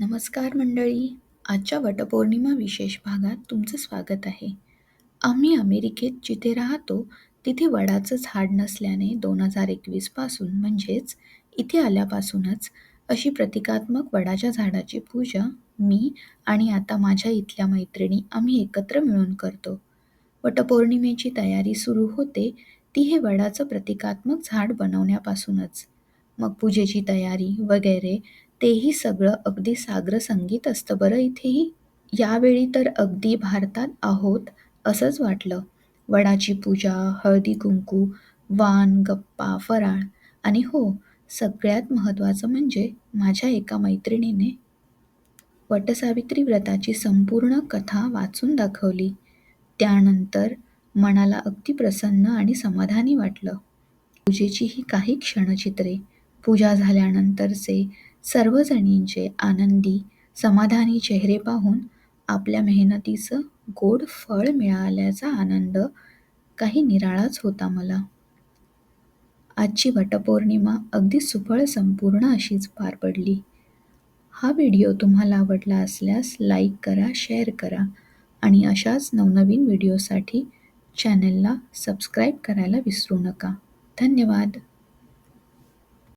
नमस्कार मंडळी. आजच्या वटपौर्णिमा विशेष भागात तुमचं स्वागत आहे. आम्ही अमेरिकेत जिथे राहतो तिथे वडाचं झाड नसल्याने दोन हजार एकवीसपासून म्हणजेच इथे आल्यापासूनच अशी प्रतिकात्मक वडाच्या झाडाची पूजा मी आणि आता माझ्या इथल्या मैत्रिणी आम्ही एकत्र मिळून करतो. वटपौर्णिमेची तयारी सुरू होते ती हे वडाचं प्रतिकात्मक झाड बनवण्यापासूनच. मग पूजेची तयारी वगैरे तेही सगळं अगदी सागर संगीत असतं बरं इथेही? यावेळी तर अगदी भारतात आहोत असंच वाटलं. वडाची पूजा हळदी कुंकू वान गप्पा फराळ. आणि हो सगळ्यात महत्त्वाचं म्हणजे माझ्या एका मैत्रिणीने वटसावित्री व्रताची संपूर्ण कथा वाचून दाखवली. त्यानंतर मनाला अगदी प्रसन्न आणि समाधानी वाटलं. पूजेची ही काही क्षणचित्रे. पूजा झाल्यानंतरचे सर्वजणींचे आनंदी समाधानी चेहरे पाहून आपल्या मेहनतीचं गोड फळ मिळाल्याचा आनंद काही निराळाच होता मला. आजची वटपौर्णिमा अगदी सुफळ संपूर्ण अशीच पार पडली. हा व्हिडिओ तुम्हाला आवडला असल्यास लाईक करा शेअर करा आणि अशाच नवनवीन व्हिडिओसाठी चॅनलला सबस्क्राईब करायला विसरू नका. धन्यवाद.